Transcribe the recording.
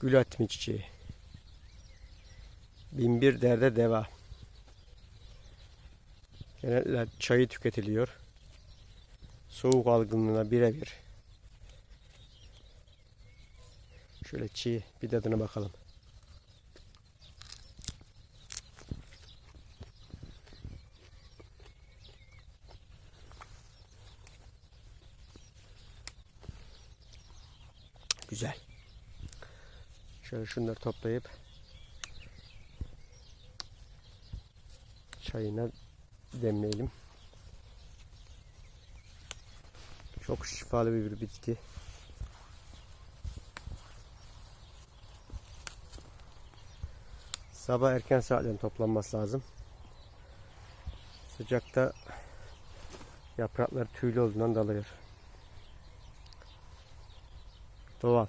Gül atmi çiçeği. Binbir derde deva. Genellikle çayı tüketiliyor. Soğuk algınlığına birebir. Şöyle çiğ bir tadına bakalım. Güzel. Şöyle şunları toplayıp çayına demleyelim. Çok şifalı bir bitki. Sabah erken saatten toplanması lazım. Sıcakta yapraklar tüylü olduğundan dalıyor. Doğal.